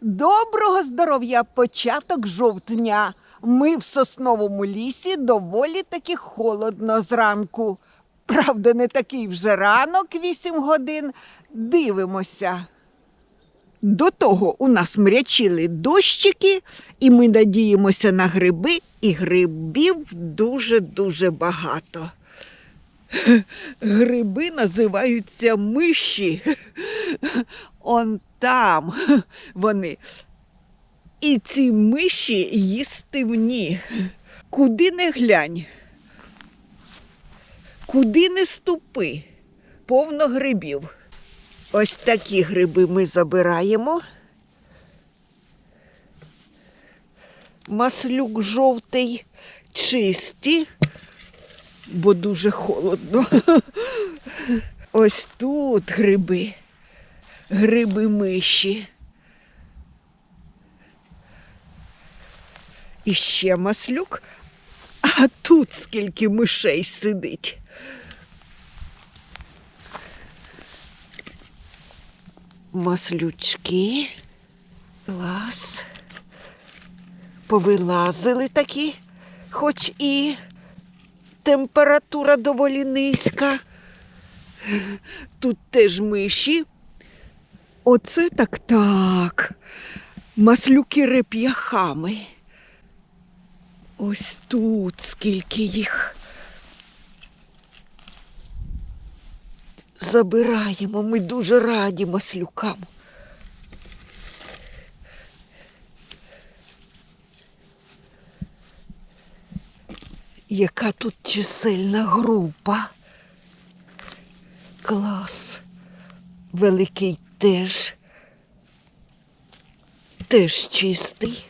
Доброго здоров'я, початок жовтня. Ми в сосновому лісі доволі таки холодно зранку. Правда, не такий вже ранок, 8 годин. Дивимося. До того у нас мрячили дощики, і ми надіємося на гриби, і грибів дуже-дуже багато. Гриби називаються миші. Он там вони. І ці миші їстивні. Куди не глянь, куди не ступи, повно грибів. Ось такі гриби ми забираємо. Маслюк жовтий, чисті, бо дуже холодно. Ось тут гриби, гриби миші. І ще маслюк, а тут скільки мишей сидить. Маслючки. Клас. Повилазили такі, хоч і температура доволі низька. Тут теж миші. Оце так так. Маслюки реп'яхами. Ось тут скільки їх. Забираємо, ми дуже раді маслюкам. Яка тут чисельна група. Клас. Великий теж. Теж чистий.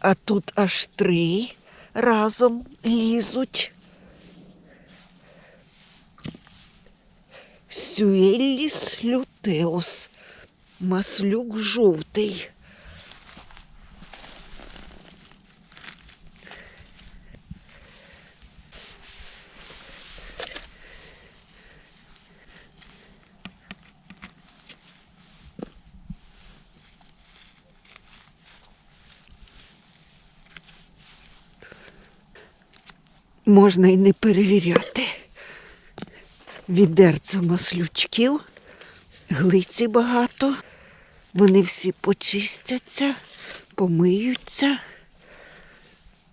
А тут аж три разом лізуть. Сюелліс лютеус. Маслюк жовтий. Можна й не перевіряти. Відерце маслючків, глиці багато. Вони всі почистяться, помиються.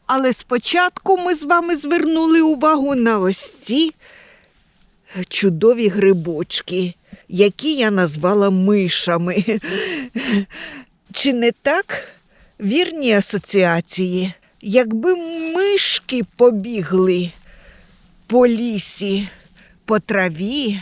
Але спочатку ми з вами звернули увагу на ось ці чудові грибочки, які я назвала мишами. Чи не так? Вірні асоціації. Якби мишки побігли по лісі, по траві,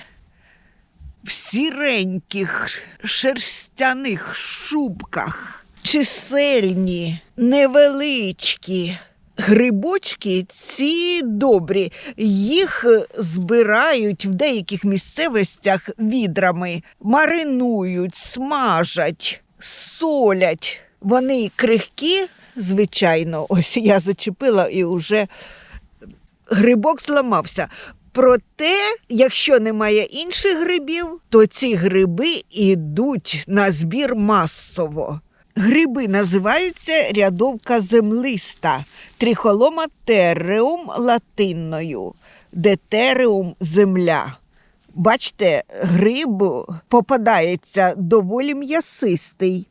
в сіреньких шерстяних шубках, чисельні, невеличкі. Грибочки ці добрі, їх збирають в деяких місцевостях відрами, маринують, смажать, солять. Вони крихкі, звичайно, ось я зачепила і вже грибок зламався. Проте, якщо немає інших грибів, то ці гриби йдуть на збір масово. Гриби називаються рядовка землиста, трихолома терреум латинною, детереум земля. Бачите, гриб попадається доволі м'ясистий.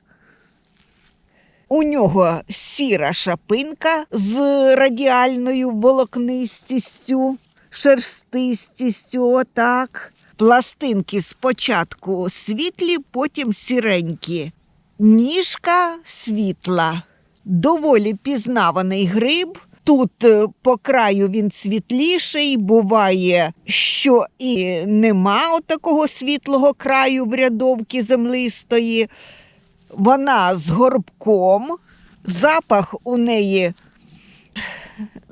У нього сіра шапинка з радіальною волокнистістю, шерстистістю, отак. Пластинки спочатку світлі, потім сіренькі. Ніжка світла. Доволі пізнаваний гриб. Тут е, по краю він світліший, буває, що і нема такого світлого краю в рядовки землистої. Вона з горбком, запах у неї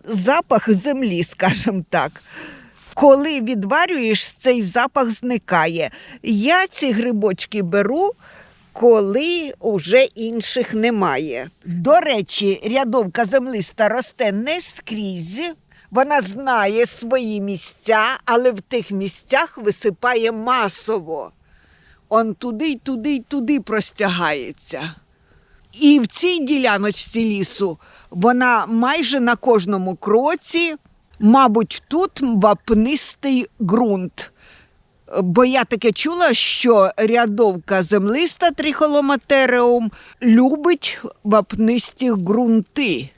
запах землі, скажімо так. Коли відварюєш, цей запах зникає. Я ці грибочки беру, коли уже інших немає. До речі, рядовка землиста росте не скрізь. Вона знає свої місця, але в тих місцях висипає масово. Он туди й туди й туди простягається. І в цій діляночці лісу вона майже на кожному кроці, мабуть, тут вапнистий ґрунт. Бо я таке чула, що рядовка землиста трихоломатереум любить вапнисті ґрунти.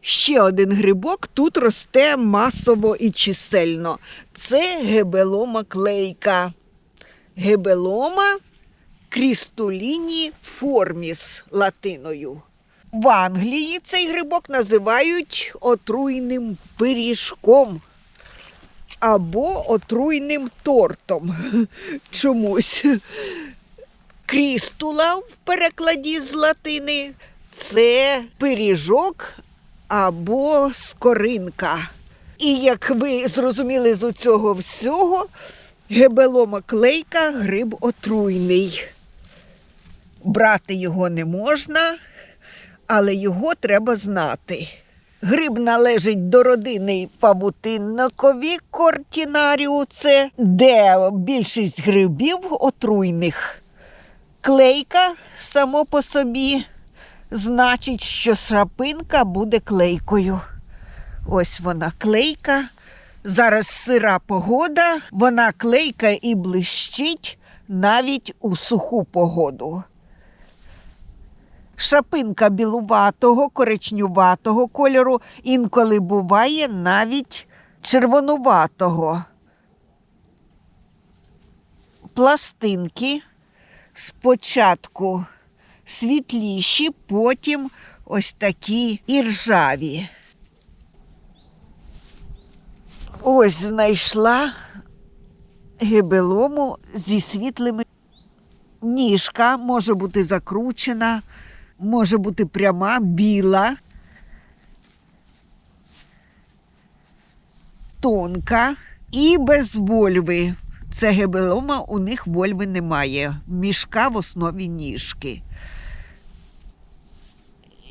Ще один грибок тут росте масово і чисельно. Це гебелома клейка. Гебелома крістуліні форміс латиною. В Англії цей грибок називають отруйним пиріжком або отруйним тортом. Чомусь. Крістула в перекладі з латини це пиріжок або скоринка. І як ви зрозуміли з цього всього, гебелома клейка гриб отруйний. Брати його не можна, але його треба знати. Гриб належить до родини павутиннокові кортінаріуце, де більшість грибів отруйних. Клейка само по собі значить, що шрапинка буде клейкою. Ось вона клейка. Зараз сира погода, вона клейка і блищить навіть у суху погоду. Шапинка білуватого, коричнюватого кольору, інколи буває навіть червонуватого. Пластинки спочатку світліші, потім ось такі іржаві. Ось знайшла гибелому зі світлими. Ніжка може бути закручена, може бути пряма, біла, тонка і без вольви. Це гебелома, у них вольви немає. Мішка в основі ніжки.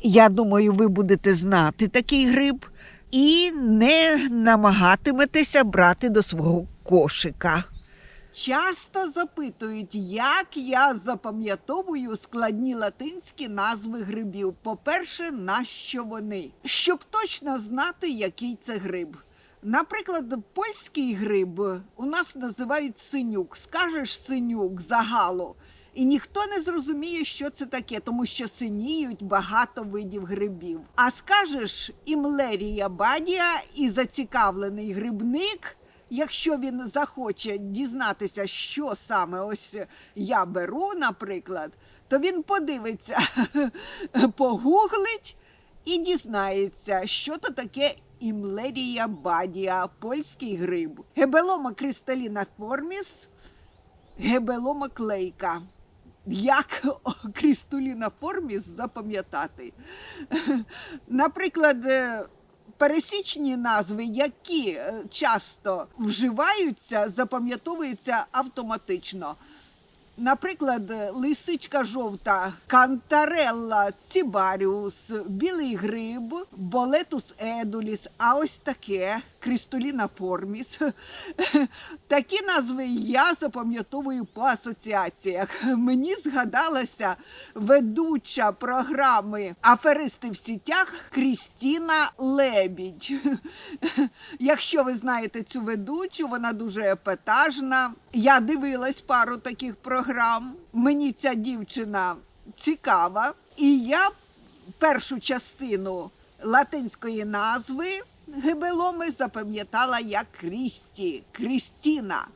Я думаю, ви будете знати такий гриб і не намагатиметеся брати до свого кошика. Часто запитують, як я запам'ятовую складні латинські назви грибів. По-перше, нащо вони? Щоб точно знати, який це гриб. Наприклад, польський гриб у нас називають синюк. Скажеш синюк загалу, і ніхто не зрозуміє, що це таке, тому що синіють багато видів грибів. А скажеш імлерія бадія і зацікавлений грибник. Якщо він захоче дізнатися, що саме ось я беру, наприклад, то він подивиться, погуглить і дізнається, що то таке імлерія бадія, польський гриб. Гебелома кристаліна форміс, гебелома клейка. Як крістуліна форміс запам'ятати? Наприклад, е, пересічні назви, які е, часто вживаються, запам'ятовуються автоматично. Наприклад, е, лисичка жовта, кантарелла цибаріус, білий гриб, болетус едуліс, а ось таке крістоліна форміс. Такі назви я запам'ятовую по асоціаціях. Мені згадалася ведуча програми Аферисти в сітях Крістіна Лебідь. Якщо ви знаєте цю ведучу, вона дуже епатажна. Я дивилась пару таких програм. Мені ця дівчина цікава. І я першу частину латинської назви гибеломи запам'ятала як Крісті, Крістіна.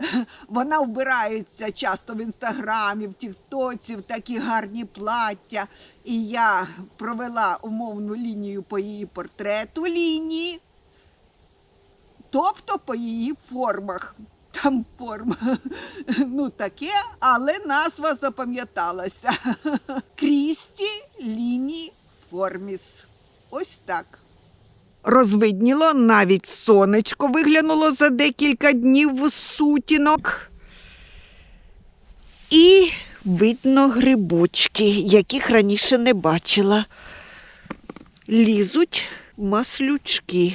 Вона вбирається часто в інстаграмі, в Тіктоці, в такі гарні плаття. І я провела умовну лінію по її портрету лінії, тобто по її формах. Там форма, ну таке, але назва запам'яталася. Крісті ліні форміс. Ось так. Розвидніло, навіть сонечко виглянуло за декілька днів сутінок. І видно грибочки, яких раніше не бачила. Лізуть маслючки.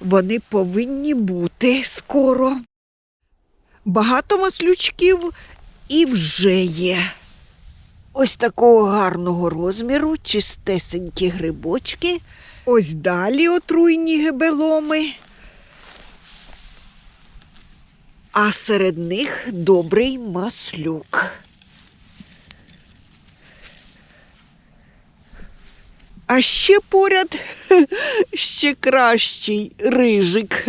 Вони повинні бути скоро. Багато маслючків і вже є. Ось такого гарного розміру, чистесенькі грибочки. Ось далі отруйні гебеломи. А серед них добрий маслюк. А ще поряд ще кращий рижик.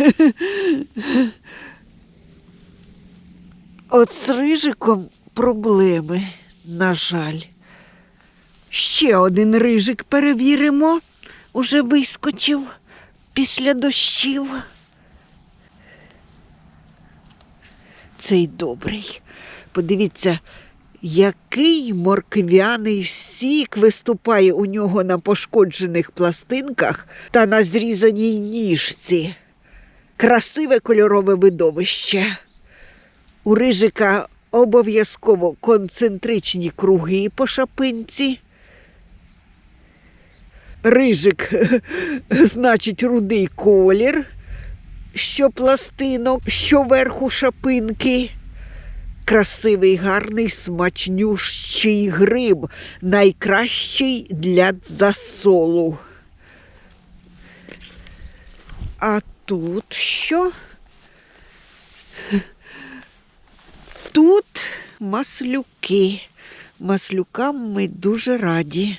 От з рижиком проблеми, на жаль. Ще один рижик перевіримо. Уже вискочив після дощів. Цей добрий. Подивіться, який морквяний сік виступає у нього на пошкоджених пластинках та на зрізаній ніжці. Красиве кольорове видовище. У рижика обов'язково концентричні круги по шапинці. Рижик, значить, рудий колір, що пластинок, що верху шапинки. Красивий, гарний, смачнющий гриб, найкращий для засолу. А тут що? Тут маслюки. Маслюкам ми дуже раді.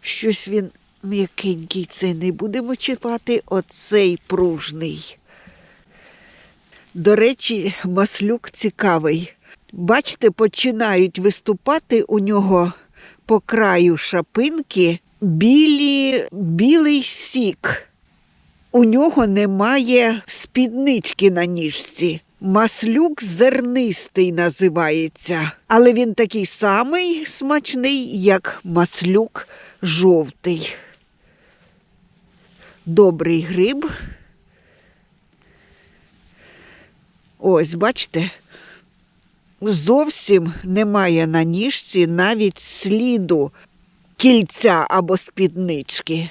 Щось він м'якенький не будемо чіпати, оцей пружний. До речі, маслюк цікавий. Бачите, починають виступати у нього по краю шапинки білі, білий сік. У нього немає спіднички на ніжці. Маслюк зернистий називається, але він такий самий смачний, як маслюк жовтий. Добрий гриб. Ось, бачите, зовсім немає на ніжці навіть сліду кільця або спіднички.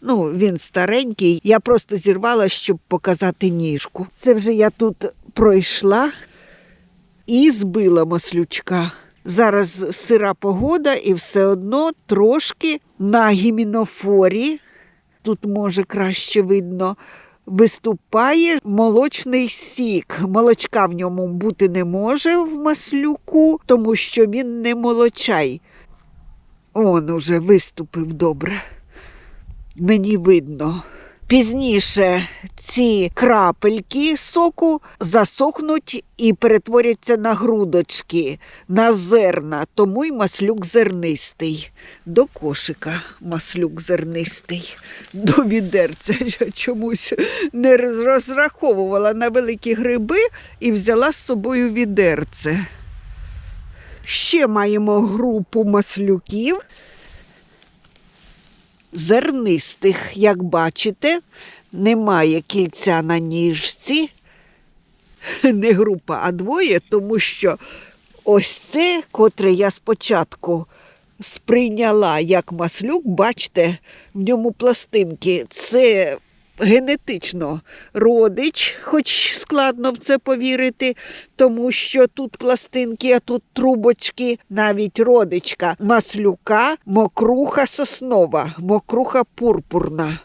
Ну, він старенький. Я просто зірвала, щоб показати ніжку. Це вже я тут пройшла і збила маслючка. Зараз сира погода, і все одно трошки на гімінофорі, тут може краще видно, виступає молочний сік. Молочка в ньому бути не може в маслюку, тому що він не молочай. Он уже виступив добре мені видно. Пізніше ці крапельки соку засохнуть і перетворяться на грудочки, на зерна, тому й маслюк зернистий. До кошика маслюк зернистий, до відерця Я чомусь не розраховувала на великі гриби і взяла з собою відерце. Ще маємо групу маслюків зернистих, як бачите, немає кільця на ніжці. Не група, а двоє, тому що ось це, котре я спочатку сприйняла як маслюк, бачите, в ньому пластинки. Це генетично родич, хоч складно в це повірити, тому що тут пластинки, а тут трубочки, навіть родичка маслюка, мокруха соснова, мокруха пурпурна.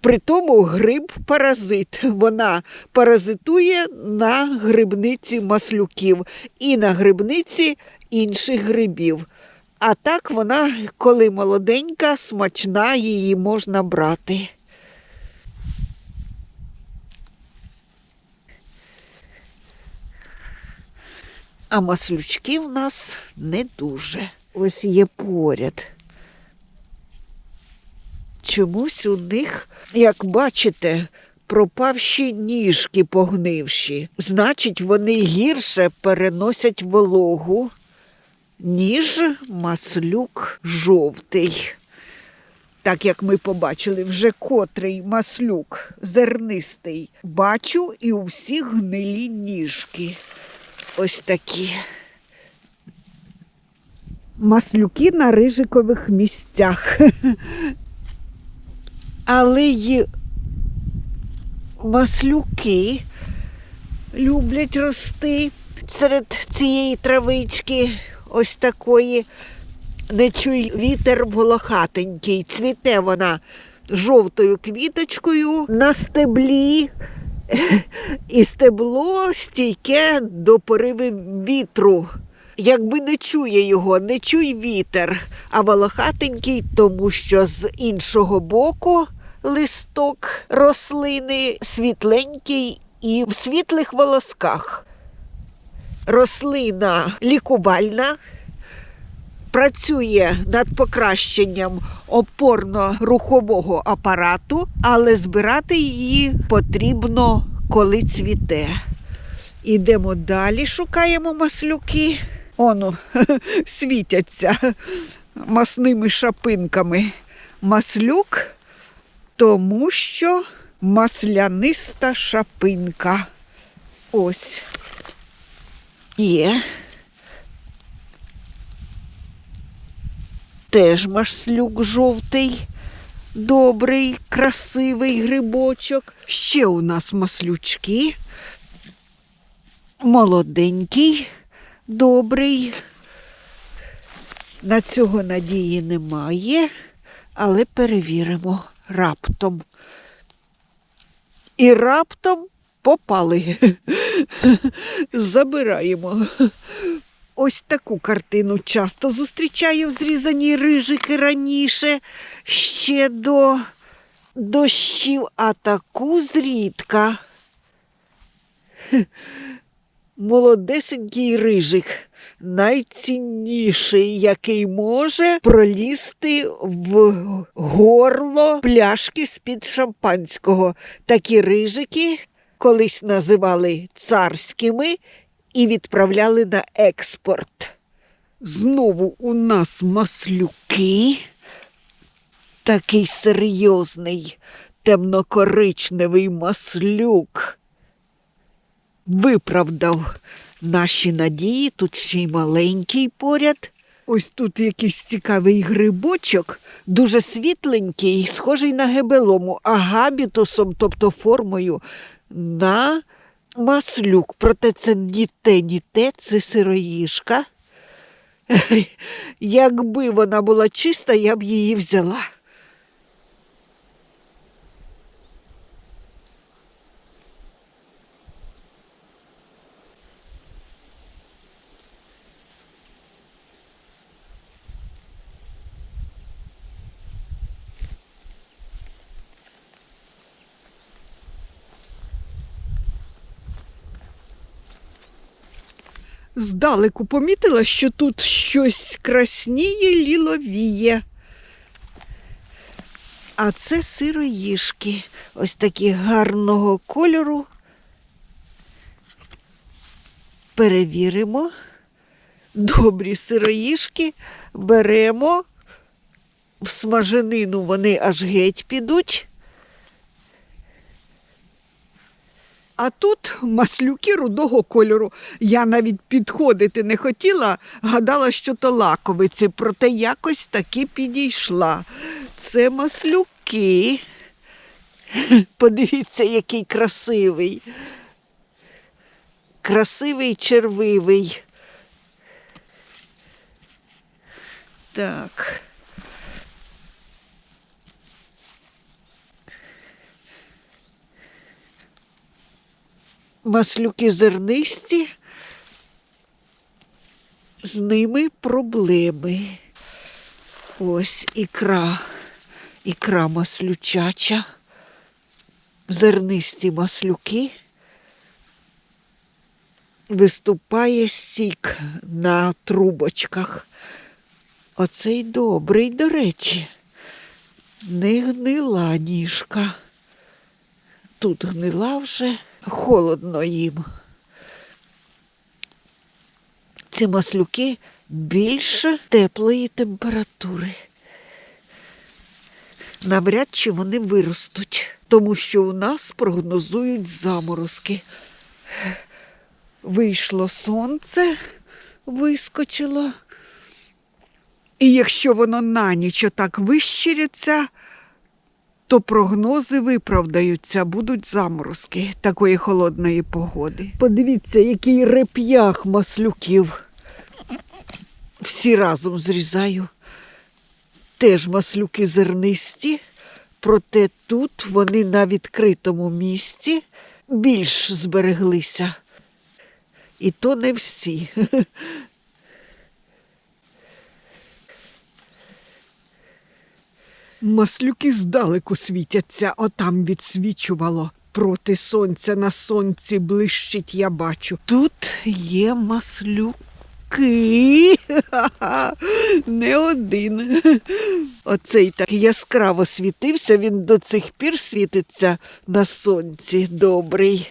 При тому гриб паразит. Вона паразитує на грибниці маслюків і на грибниці інших грибів. А так вона, коли молоденька, смачна, її можна брати. А маслючки в нас не дуже. Ось є поряд. Чомусь у них, як бачите, пропавші ніжки погнивші. Значить, вони гірше переносять вологу, ніж маслюк жовтий. Так як ми побачили, вже котрий маслюк зернистий. Бачу і у всіх гнилі ніжки. Ось такі. Маслюки на рижикових місцях. Але й маслюки люблять рости серед цієї травички, ось такої. Не чуй вітер волохатенький. Цвіте вона жовтою квіточкою на стеблі. І стебло стійке до пориви вітру. Якби не чує його, не чуй вітер, а волохатенький, тому що з іншого боку листок рослини світленький і в світлих волосках. Рослина лікувальна, працює над покращенням опорно-рухового апарату, але збирати її потрібно, коли цвіте. Ідемо далі, шукаємо маслюки. Оно світяться масними шапинками. Маслюк, тому що масляниста шапинка. Ось. Є. Теж маслюк жовтий, добрий, красивий грибочок. Ще у нас маслючки. Молоденький, добрий. На цього надії немає, але перевіримо раптом. І раптом попали. Забираємо. Ось таку картину часто зустрічаю в зрізаній рижики раніше, ще до дощів, а таку зрідка. Молодесенький рижик, найцінніший, який може пролізти в горло пляшки з-під шампанського. Такі рижики колись називали царськими і відправляли на експорт. Знову у нас маслюки. Такий серйозний, темнокоричневий маслюк. Виправдав наші надії, тут ще й маленький поряд. Ось тут якийсь цікавий грибочок, дуже світленький, схожий на гебелому, а габітусом, тобто формою, на маслюк. Проте це ні те, ні те, це сироїжка. Якби вона була чиста, я б її взяла. Здалеку помітила, що тут щось красніє ліловіє. А це сироїжки, ось такі гарного кольору. Перевіримо. Добрі сироїжки беремо. В смаженину вони аж геть підуть. А тут маслюки рудого кольору. Я навіть підходити не хотіла, гадала, що то лаковиці, проте якось таки підійшла. Це маслюки. Подивіться, який красивий. Красивий червивий. Так. Маслюки зернисті, з ними проблеми. Ось ікра, ікра маслючача, зернисті маслюки. Виступає сік на трубочках. Оцей добрий, до речі, не гнила ніжка. Тут гнила вже холодно їм. Ці маслюки більше теплої температури. Навряд чи вони виростуть, тому що у нас прогнозують заморозки. Вийшло сонце, вискочило. І якщо воно на ніч отак вищириться, то прогнози виправдаються, будуть заморозки такої холодної погоди. Подивіться, який реп'ях маслюків. Всі разом зрізаю. Теж маслюки зернисті, проте тут вони на відкритому місці більш збереглися. І то не всі. Маслюки здалеку світяться, отам відсвічувало. Проти сонця на сонці блищить, я бачу. Тут є маслюки. Не один. Оцей так яскраво світився, він до цих пір світиться на сонці. Добрий.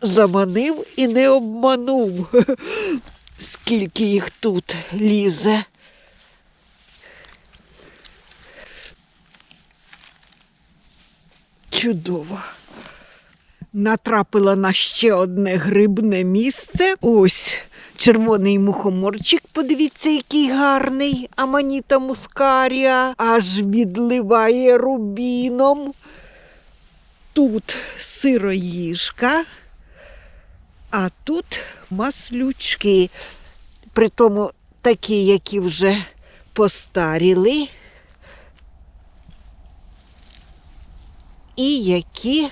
Заманив і не обманув. Скільки їх тут лізе. Чудово. Натрапила на ще одне грибне місце. Ось червоний мухоморчик, подивіться, який гарний, аманіта мускарія, аж відливає рубіном. Тут сироїжка, а тут маслючки. Притому такі, які вже постаріли. І які.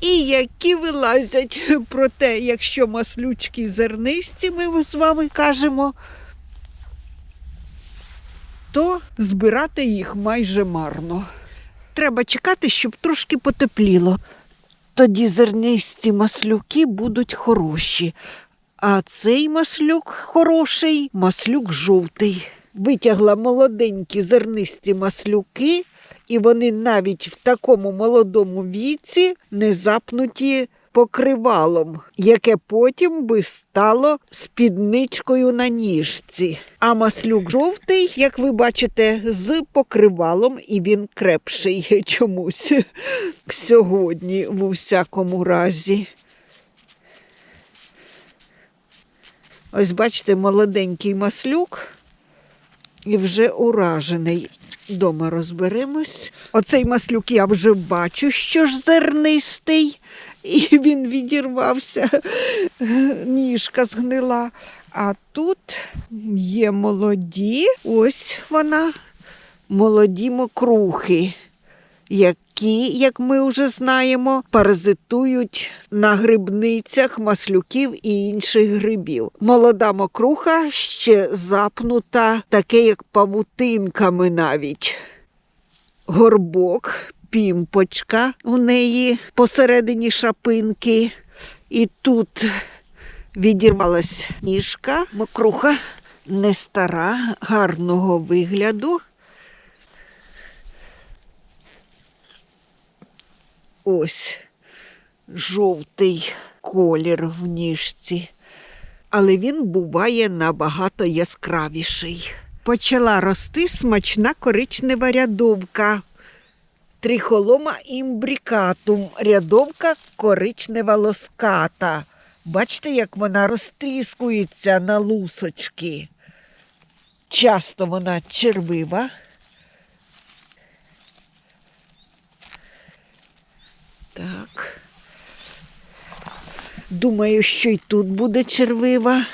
І які вилазять. Проте, якщо маслючки зернисті, ми з вами кажемо, то збирати їх майже марно. Треба чекати, щоб трошки потепліло. Тоді зернисті маслюки будуть хороші. А цей маслюк хороший, маслюк жовтий. Витягла молоденькі зернисті маслюки, і вони навіть в такому молодому віці не запнуті покривалом, яке потім би стало спідничкою на ніжці. А маслюк жовтий, як ви бачите, з покривалом, і він крепший чомусь сьогодні, в усякому разі. Ось бачите, молоденький маслюк і вже уражений. Дома розберемось. Оцей маслюк я вже бачу, що ж зернистий, і він відірвався, ніжка згнила. А тут є молоді, ось вона, молоді мокрухи, які, як ми вже знаємо, паразитують на грибницях маслюків і інших грибів. Молода мокруха ще запнута, таке як павутинками навіть. Горбок, пімпочка у неї посередині шапинки. І тут відірвалась ніжка, мокруха не стара, гарного вигляду. Ось жовтий колір в ніжці, але він буває набагато яскравіший. Почала рости смачна коричнева рядовка. Трихолома імбрікатум, рядовка коричнева лоската. Бачите, як вона розтріскується на лусочки. Часто вона червива. Так. Думаю, що й тут буде червива.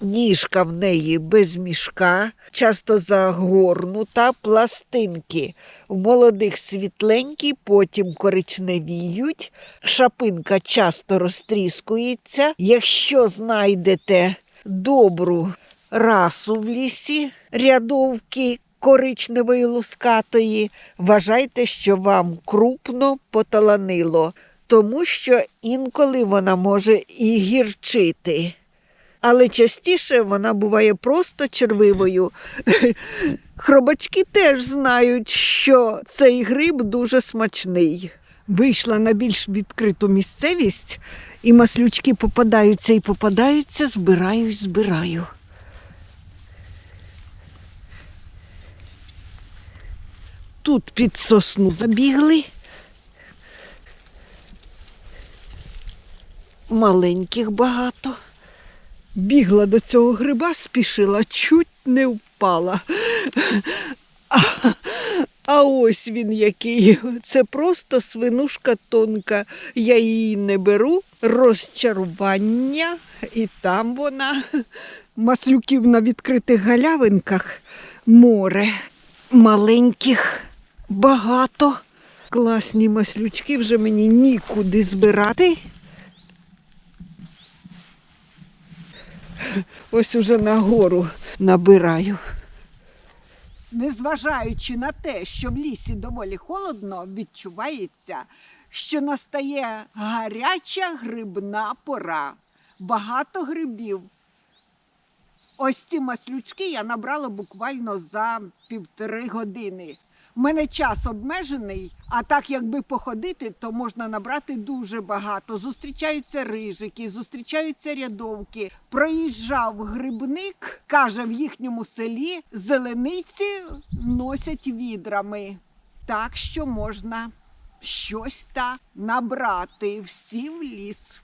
Ніжка в неї без мішка, часто загорнута, пластинки. В молодих світленькі, потім коричневіють, шапинка часто розтріскується. Якщо знайдете добру расу в лісі, рядовки коричневої лускатої, вважайте, що вам крупно поталанило, тому що інколи вона може і гірчити. Але частіше вона буває просто червивою. Хробачки теж знають, що цей гриб дуже смачний. Вийшла на більш відкриту місцевість, і маслючки попадаються і попадаються, збираю, збираю. Тут під сосну забігли. Маленьких багато. Бігла до цього гриба, спішила, чуть не впала. А, а ось він який. Це просто свинушка тонка. Я її не беру. Розчарування, і там вона. Маслюків на відкритих галявинках море. Маленьких багато. Класні маслючки вже мені нікуди збирати. Ось уже нагору набираю. Незважаючи на те, що в лісі доволі холодно, відчувається, що настає гаряча грибна пора. Багато грибів. Ось ці маслючки я набрала буквально за півтори години. У мене час обмежений, а так якби походити, то можна набрати дуже багато. Зустрічаються рижики, зустрічаються рядовки. Проїжджав грибник, каже, в їхньому селі зелениці носять відрами. Так що можна щось та набрати всі в ліс.